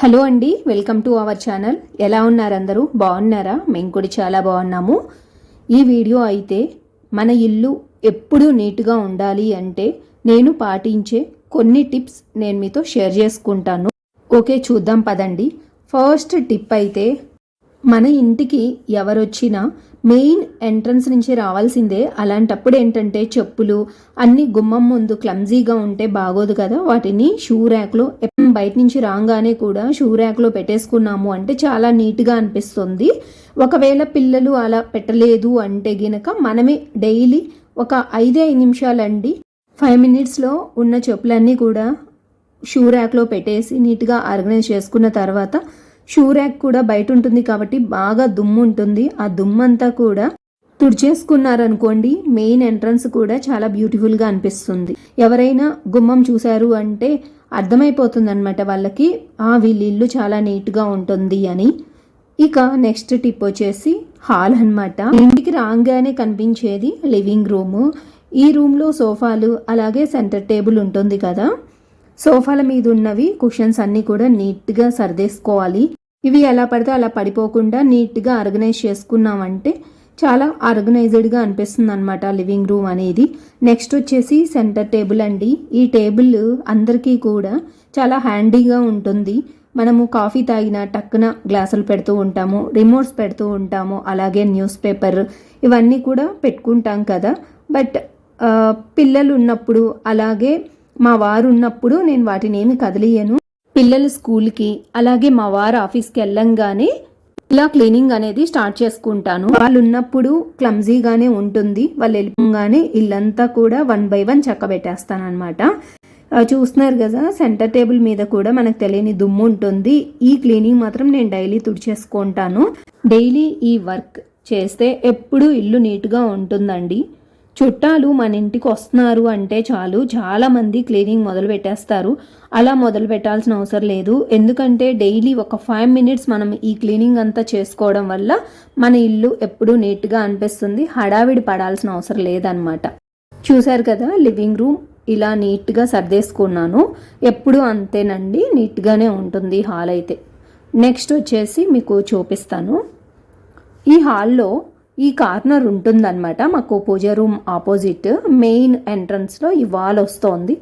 Hello అండి welcome to our channel. ఎలా ఉన్నారు అందరూ? బాగున్నారా? మేము కూడా చాలా బాగున్నాము. ఈ వీడియో అయితే మన ఇల్లు ఎప్పుడూ నీట్గా ఉండాలి అంటే నేను పాటించే కొన్ని టిప్స్ నేను మీతో షేర్ చేసుకుంటాను. ఓకే చూద్దాం పదండి. ఫస్ట్ టిప్ అయితే మన ఇంటికి ఎవరొచ్చినా మెయిన్ ఎంట్రన్స్ నుంచి రావాల్సిందే. అలాంటప్పుడు ఏంటంటే చెప్పులు అన్ని గుమ్మం ముందు క్లమ్జీగా ఉంటే బాగోదు కదా. వాటిని షూ ర్యాక్లో బయట నుంచి రాగానే కూడా షూ ర్యాక్లో పెట్టేసుకున్నాము అంటే చాలా నీట్గా అనిపిస్తుంది. ఒకవేళ పిల్లలు అలా పెట్టలేదు అంటే గినక మనమే డైలీ ఒక ఐదే ఐదు నిమిషాలండి ఫైవ్ మినిట్స్లో ఉన్న చెప్పులన్నీ కూడా షూ ర్యాక్లో పెట్టేసి నీట్గా ఆర్గనైజ్ చేసుకున్న తర్వాత షూ ర్యాక్ కూడా బయట ఉంటుంది కాబట్టి బాగా దుమ్ము ఉంటుంది ఆ దుమ్ము అంతా కూడా తుడిచేసుకున్నారనుకోండి మెయిన్ ఎంట్రన్స్ కూడా చాలా బ్యూటిఫుల్గా అనిపిస్తుంది. ఎవరైనా గుమ్మం చూశారు అంటే అర్థమైపోతుంది అనమాట వాళ్ళకి ఆ వీళ్ళ ఇల్లు చాలా నీట్గా ఉంటుంది అని. ఇక నెక్స్ట్ టిప్ వచ్చేసి హాల్ అన్నమాట. ఇంటికి రాగానే కనిపించేది లివింగ్ రూమ్. ఈ రూమ్లో సోఫాలు అలాగే సెంటర్ టేబుల్ ఉంటుంది కదా. సోఫాల మీద ఉన్నవి కుషన్స్ అన్నీ కూడా నీట్గా సర్దేసుకోవాలి. ఇవి ఎలా పడితే అలా పడిపోకుండా నీట్గా ఆర్గనైజ్ చేసుకున్నామంటే చాలా ఆర్గనైజ్డ్గా అనిపిస్తుంది అనమాట లివింగ్ రూమ్ అనేది. నెక్స్ట్ వచ్చేసి సెంటర్ టేబుల్ అండి. ఈ టేబుల్ అందరికీ కూడా చాలా హ్యాండీగా ఉంటుంది. మనము కాఫీ తాగిన టక్కున గ్లాసులు పెడుతూ ఉంటాము రిమోట్స్ పెడుతూ ఉంటాము అలాగే న్యూస్ పేపర్ ఇవన్నీ కూడా పెట్టుకుంటాం కదా. బట్ పిల్లలు ఉన్నప్పుడు అలాగే మా వారు ఉన్నప్పుడు నేను వాటిని ఏమి కదిలియను పిల్లలు స్కూల్కి అలాగే మా వారు ఆఫీస్కి వెళ్ళంగానే ఇలా క్లీనింగ్ అనేది స్టార్ట్ చేసుకుంటాను. వాళ్ళు ఉన్నప్పుడు క్లమ్జీగానే ఉంటుంది. వాళ్ళు వెళ్ళిపోగానే ఇల్లంతా కూడా వన్ బై వన్ చక్క పెట్టేస్తాను అనమాట చూస్తున్నారు కదా సెంటర్ టేబుల్ మీద కూడా మనకు తెలియని దుమ్ము ఉంటుంది. ఈ క్లీనింగ్ మాత్రం నేను డైలీ తుడిచేసుకుంటాను. డైలీ ఈ వర్క్ చేస్తే ఎప్పుడూ ఇల్లు నీట్గా ఉంటుందండి. చుట్టాలు మన ఇంటికి వస్తున్నారు అంటే చాలు చాలామంది క్లీనింగ్ మొదలు పెట్టేస్తారు. అలా మొదలు పెట్టాల్సిన అవసరం లేదు. ఎందుకంటే డైలీ ఒక ఫైవ్ మినిట్స్ మనం ఈ క్లీనింగ్ అంతా చేసుకోవడం వల్ల మన ఇల్లు ఎప్పుడూ నీట్గా అనిపిస్తుంది. హడావిడి పడాల్సిన అవసరం లేదనమాట చూశారు కదా లివింగ్ రూమ్ ఇలా నీట్గా సర్దేసుకున్నాను. ఎప్పుడు అంతేనండి నీట్గానే ఉంటుంది హాల్ అయితే. నెక్స్ట్ వచ్చేసి మీకు చూపిస్తాను. ఈ హాల్లో ఈ కార్నర్ ఉంటుందన్నమాట. మాకు పూజ రూమ్ ఆపోజిట్ మెయిన్ ఎంట్రన్స్లో ఈ వాల్ వస్తోంది.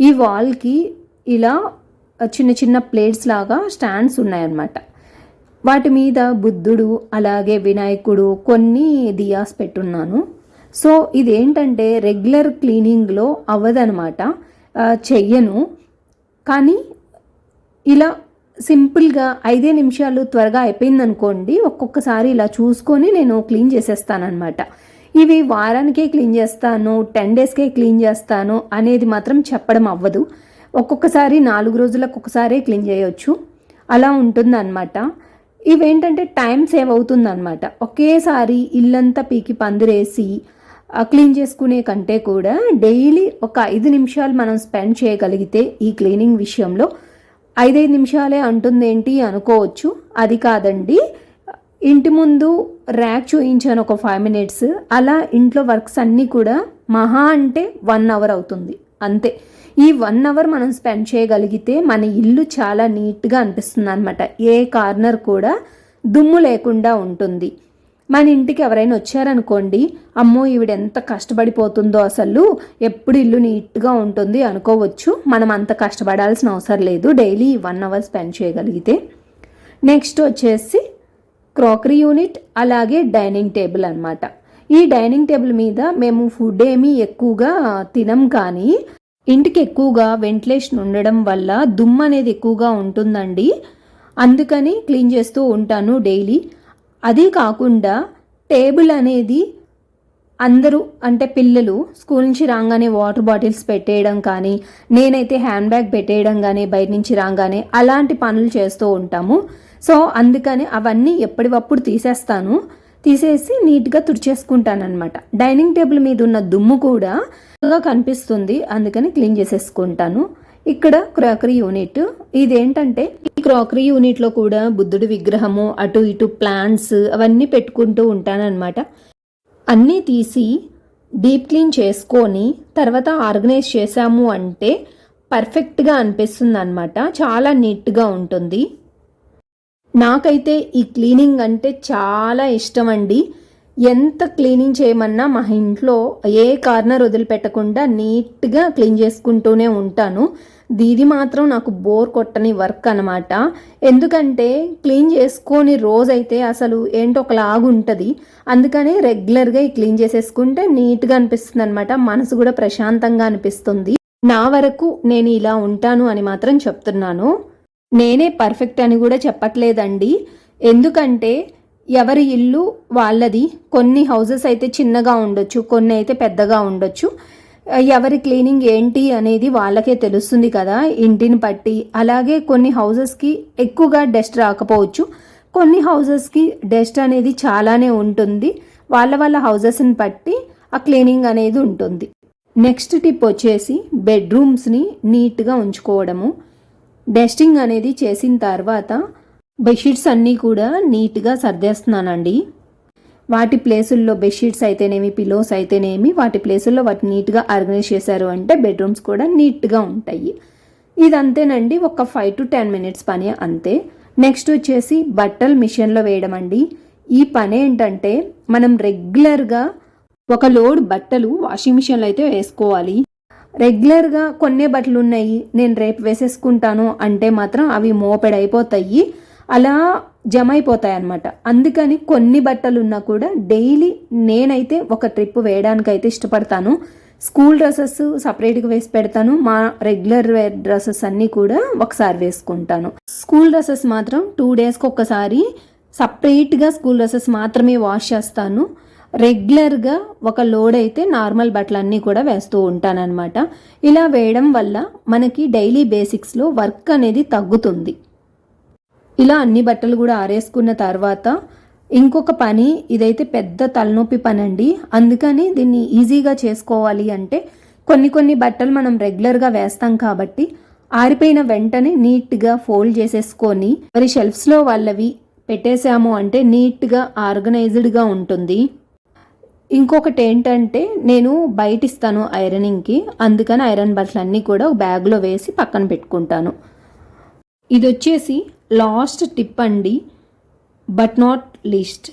ఈ వాల్కి ఇలా చిన్న చిన్న ప్లేట్స్ లాగా స్టాండ్స్ ఉన్నాయన్నమాట. వాటి మీద బుద్ధుడు అలాగే వినాయకుడు కొన్ని దియాస్ పెట్టున్నాను. సో ఇదేంటంటే రెగ్యులర్ క్లీనింగ్లో అవ్వదనమాట చెయ్యను. కానీ ఇలా సింపుల్గా ఐదే నిమిషాలు త్వరగా అయిపోయిందనుకోండి ఒక్కొక్కసారి ఇలా చూసుకొని నేను క్లీన్ చేసేస్తానమాట ఇవి వారానికే క్లీన్ చేస్తాను టెన్ డేస్కే క్లీన్ చేస్తాను అనేది మాత్రం చెప్పడం అవ్వదు. ఒక్కొక్కసారి నాలుగు రోజులకు ఒకసారి క్లీన్ చేయొచ్చు. అలా ఉంటుందన్నమాట. ఇవేంటంటే టైం సేవ్ అవుతుందన్నమాట. ఒకేసారి ఇల్లంతా పీకి పందిరేసి క్లీన్ చేసుకునే కంటే కూడా డైలీ ఒక ఐదు నిమిషాలు మనం స్పెండ్ చేయగలిగితే ఈ క్లీనింగ్ విషయంలో ఐదైదు నిమిషాలే అంటుందేంటి అనుకోవచ్చు. అది కాదండి. ఇంటి ముందు ర్యాక్ చూయించాను ఒక ఫైవ్ మినిట్స్. అలా ఇంట్లో వర్క్స్ అన్నీ కూడా మహా అంటే వన్ అవర్ అవుతుంది. అంతే. ఈ వన్ అవర్ మనం స్పెండ్ చేయగలిగితే మన ఇల్లు చాలా నీట్గా అనిపిస్తుంది అనమాట ఏ కార్నర్ కూడా దుమ్ము లేకుండా ఉంటుంది. మన ఇంటికి ఎవరైనా వచ్చారనుకోండి అమ్మో ఈవిడ ఎంత కష్టపడిపోతుందో అసలు ఎప్పుడు ఇల్లు నీట్గా ఉంటుంది అనుకోవచ్చు. మనం అంత కష్టపడాల్సిన అవసరం లేదు. డైలీ వన్ అవర్ స్పెండ్ చేయగలిగితే. నెక్స్ట్ వచ్చేసి క్రాకరీ యూనిట్ అలాగే డైనింగ్ టేబుల్ అన్నమాట. ఈ డైనింగ్ టేబుల్ మీద మేము ఫుడ్ ఏమీ ఎక్కువగా తినం కానీ ఇంటికి ఎక్కువగా వెంటిలేషన్ ఉండడం వల్ల దుమ్ము అనేది ఎక్కువగా ఉంటుందండి. అందుకని క్లీన్ చేస్తూ ఉంటాను డైలీ. అది కాకుండా టేబుల్ అనేది అందరూ అంటే పిల్లలు స్కూల్ నుంచి రాగానే వాటర్ బాటిల్స్ పెట్టేయడం కానీ నేనైతే హ్యాండ్ బ్యాగ్ పెట్టేయడం కానీ బయట నుంచి రాగానే అలాంటి పనులు చేస్తూ ఉంటాము. సో అందుకని అవన్నీ ఎప్పటికప్పుడు తీసేస్తాను. తీసేసి నీట్గా తుడిచేసుకుంటానమాట డైనింగ్ టేబుల్ మీద ఉన్న దుమ్ము కూడా కనిపిస్తుంది. అందుకని క్లీన్ చేసేసుకుంటాను. ఇక్కడ క్రాకరీ యూనిట్. ఇదేంటంటే ఈ క్రాకరీ యూనిట్లో కూడా బుద్ధుడి విగ్రహము అటు ఇటు ప్లాంట్స్ అవన్నీ పెట్టుకుంటూ ఉంటానన్నమాట. అన్నీ తీసి డీప్ క్లీన్ చేసుకొని తర్వాత ఆర్గనైజ్ చేసాము అంటే పర్ఫెక్ట్గా అనిపిస్తుంది అనమాట చాలా నీట్గా ఉంటుంది. నాకైతే ఈ క్లీనింగ్ అంటే చాలా ఇష్టం అండి ఎంత క్లీనింగ్ చేయమన్నా మా ఇంట్లో ఏ కార్నర్ వదిలిపెట్టకుండా నీట్గా క్లీన్ చేసుకుంటూనే ఉంటాను. దీది మాత్రం నాకు బోర్ కొట్టని వర్క్ అనమాట ఎందుకంటే క్లీన్ చేసుకొని రోజైతే అసలు ఏంటో ఒకలాగుంటుంది అందుకనే రెగ్యులర్గా ఈ క్లీన్ చేసేసుకుంటే నీట్గా అనిపిస్తుంది అనమాట మనసు కూడా ప్రశాంతంగా అనిపిస్తుంది. నా వరకు నేను ఇలా ఉంటాను అని మాత్రం చెప్తున్నాను. నేనే పర్ఫెక్ట్ అని కూడా చెప్పట్లేదండి. ఎందుకంటే ఎవరి ఇల్లు వాళ్ళది. కొన్ని హౌసెస్ అయితే చిన్నగా ఉండొచ్చు కొన్ని అయితే పెద్దగా ఉండొచ్చు. ఎవరి క్లీనింగ్ ఏంటి అనేది వాళ్ళకే తెలుస్తుంది కదా ఇంటిని బట్టి. అలాగే కొన్ని హౌసెస్కి ఎక్కువగా డస్ట్ రాకపోవచ్చు. కొన్ని హౌసెస్కి డస్ట్ అనేది చాలానే ఉంటుంది. వాళ్ళ వాళ్ళ హౌసెస్ని బట్టి ఆ క్లీనింగ్ అనేది ఉంటుంది. నెక్స్ట్ టిప్ వచ్చేసి బెడ్రూమ్స్ని నీట్గా ఉంచుకోవడము. డస్టింగ్ అనేది చేసిన తర్వాత బెడ్షీట్స్ అన్నీ కూడా నీట్గా సర్దేస్తున్నానండి. వాటి ప్లేసుల్లో బెడ్షీట్స్ అయితేనేమి పిలోస్ అయితేనేమి వాటి ప్లేసుల్లో వాటి నీట్గా ఆర్గనైజ్ చేశారు అంటే బెడ్రూమ్స్ కూడా నీట్గా ఉంటాయి. ఇది అంతేనండి ఒక ఫైవ్ టు టెన్ మినిట్స్ పని అంతే. నెక్స్ట్ వచ్చేసి బట్టలు మిషన్లో వేయడం అండి. ఈ పని ఏంటంటే మనం రెగ్యులర్గా ఒక లోడ్ బట్టలు వాషింగ్ మిషన్లో అయితే వేసుకోవాలి. రెగ్యులర్గా కొన్నే బట్టలు ఉన్నాయి నేను రేపు వేసేసుకుంటాను అంటే మాత్రం అవి మోపెడైపోతాయి. అలా జమ అయిపోతాయి అనమాట అందుకని కొన్ని బట్టలు ఉన్నా కూడా డైలీ నేనైతే ఒక ట్రిప్ వేయడానికి అయితే ఇష్టపడతాను. స్కూల్ డ్రెస్సెస్ సపరేట్గా వేసి పెడతాను. మా రెగ్యులర్ వేర్ డ్రెస్సెస్ అన్నీ కూడా ఒకసారి వేసుకుంటాను. స్కూల్ డ్రెస్సెస్ మాత్రం టూ డేస్కి ఒక్కసారి సపరేట్గా స్కూల్ డ్రెస్సెస్ మాత్రమే వాష్ చేస్తాను. రెగ్యులర్గా ఒక లోడ్ అయితే నార్మల్ బట్టలన్నీ కూడా వేస్తూ ఉంటానన్నమాట. ఇలా వేయడం వల్ల మనకి డైలీ బేసిక్స్లో వర్క్ అనేది తగ్గుతుంది. ఇలా అన్ని బట్టలు కూడా ఆరేసుకున్న తర్వాత ఇంకొక పని ఇదైతే పెద్ద తలనొప్పి పని అండి అందుకని దీన్ని ఈజీగా చేసుకోవాలి అంటే కొన్ని కొన్ని బట్టలు మనం రెగ్యులర్గా వేస్తాం కాబట్టి ఆరిపోయిన వెంటనే నీట్గా ఫోల్డ్ చేసేసుకొని మరి షెల్ఫ్స్లో వాళ్ళవి పెట్టేశాము అంటే నీట్గా ఆర్గనైజ్డ్గా ఉంటుంది. ఇంకొకటి ఏంటంటే నేను బయట ఇస్తాను ఐరనింగ్కి. అందుకని ఐరన్ బట్టలు అన్నీ కూడా బ్యాగ్లో వేసి పక్కన పెట్టుకుంటాను. ఇది వచ్చేసి లాస్ట్ టిప్ అండి బట్ నాట్ లీస్ట్.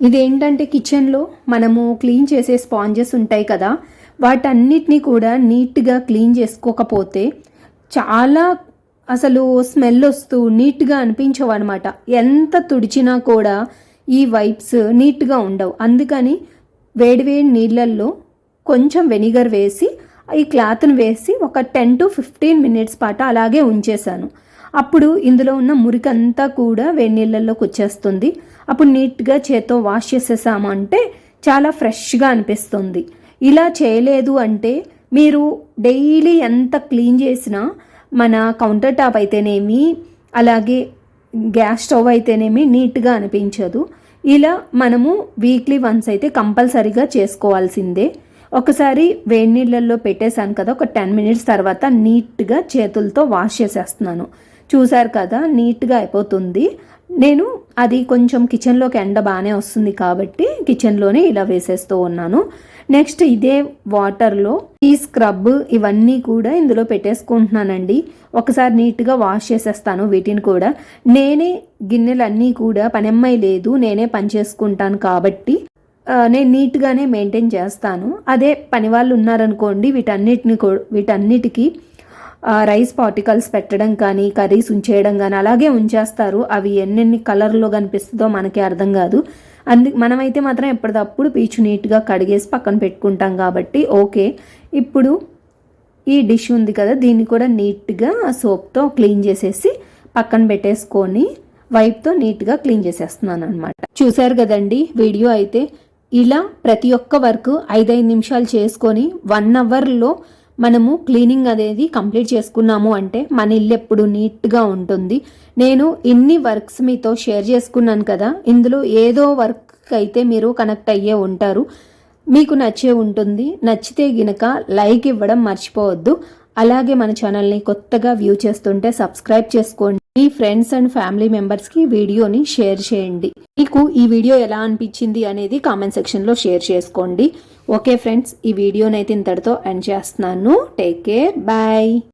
ఇదేంటంటే కిచెన్లో మనము క్లీన్ చేసే స్పాంజెస్ ఉంటాయి కదా వాటన్నిటినీ కూడా నీట్గా క్లీన్ చేసుకోకపోతే చాలా అసలు స్మెల్ వస్తూ నీట్గా అనిపించవు అనమాట ఎంత తుడిచినా కూడా ఈ వైప్స్ నీట్గా ఉండవు. అందుకని వేడివేడి నీళ్ళల్లో కొంచెం వెనిగర్ వేసి ఈ క్లాత్ని వేసి ఒక టెన్ టు ఫిఫ్టీన్ మినిట్స్ పాటు అలాగే ఉంచేశాను. అప్పుడు ఇందులో ఉన్న మురికంతా కూడా వేడినీళ్ళల్లోకి వచ్చేస్తుంది. అప్పుడు నీట్గా చేత్తో వాష్ చేసేసాము అంటే చాలా ఫ్రెష్గా అనిపిస్తుంది. ఇలా చేయలేదు అంటే మీరు డైలీ ఎంత క్లీన్ చేసినా మన కౌంటర్ టాప్ అయితేనేమి అలాగే గ్యాస్ స్టవ్ అయితేనేమి నీట్గా అనిపించదు. ఇలా మనము వీక్లీ వన్స్ అయితే కంపల్సరీగా చేసుకోవాల్సిందే. ఒకసారి వేడి నీళ్ళల్లో పెట్టేశాను కదా ఒక టెన్ మినిట్స్ తర్వాత నీట్గా చేతులతో వాష్ చేసేస్తున్నాను. చూశారు కదా నీట్గా అయిపోతుంది. నేను అది కొంచెం కిచెన్లోకి ఎండ బాగానే వస్తుంది కాబట్టి కిచెన్లోనే ఇలా వేసేస్తూ ఉన్నాను. నెక్స్ట్ ఇదే వాటర్లో ఈ స్క్రబ్ ఇవన్నీ కూడా ఇందులో పెట్టేసుకుంటున్నానండి. ఒకసారి నీట్గా వాష్ చేసేస్తాను వీటిని కూడా. నేనే గిన్నెలన్నీ కూడా పనమ్మాయి లేదు నేనే పని చేసుకుంటాను కాబట్టి నేను నీట్గానే మెయింటైన్ చేస్తాను. అదే పని వాళ్ళు ఉన్నారనుకోండి వీటన్నిటిని వీటన్నిటికీ రైస్ పార్టికల్స్ పెట్టడం కానీ కర్రీస్ ఉంచేయడం కానీ అలాగే ఉంచేస్తారు. అవి ఎన్నెన్ని కలర్లో కనిపిస్తుందో మనకి అర్థం కాదు. అందు మనమైతే మాత్రం ఎప్పటికప్పుడు పీచు నీట్గా కడిగేసి పక్కన పెట్టుకుంటాం కాబట్టి ఓకే. ఇప్పుడు ఈ డిష్ ఉంది కదా దీన్ని కూడా నీట్గా సోప్తో క్లీన్ చేసేసి పక్కన పెట్టేసుకొని వైప్తో నీట్గా క్లీన్ చేసేస్తున్నాను అనమాట చూశారు కదండి వీడియో అయితే ఇలా ప్రతి ఒక్క వర్క్ ఐదైదు నిమిషాలు చేసుకొని వన్ అవర్లో మనము క్లీనింగ్ అనేది కంప్లీట్ చేసుకున్నాము అంటే మన ఇల్లు ఎప్పుడు నీట్గా ఉంటుంది. నేను ఇన్ని వర్క్స్ మీతో షేర్ చేసుకున్నాను కదా ఇందులో ఏదో వర్క్ అయితే మీరు కనెక్ట్ అయ్యే ఉంటారు. మీకు నచ్చే ఉంటుంది. నచ్చితే గినక లైక్ ఇవ్వడం మర్చిపోవద్దు. అలాగే మన ఛానల్ని కొత్తగా వ్యూ చేస్తుంటే సబ్స్క్రైబ్ చేసుకోండి. మీ ఫ్రెండ్స్ అండ్ ఫ్యామిలీ మెంబర్స్కి వీడియోని షేర్ చేయండి. మీకు ఈ వీడియో ఎలా అనిపించింది అనేది కామెంట్ సెక్షన్లో షేర్ చేసుకోండి. ఓకే ఫ్రెండ్స్ ఈ వీడియోనైతే ఇంతటితో ఎండ్ చేస్తున్నాను. Take care bye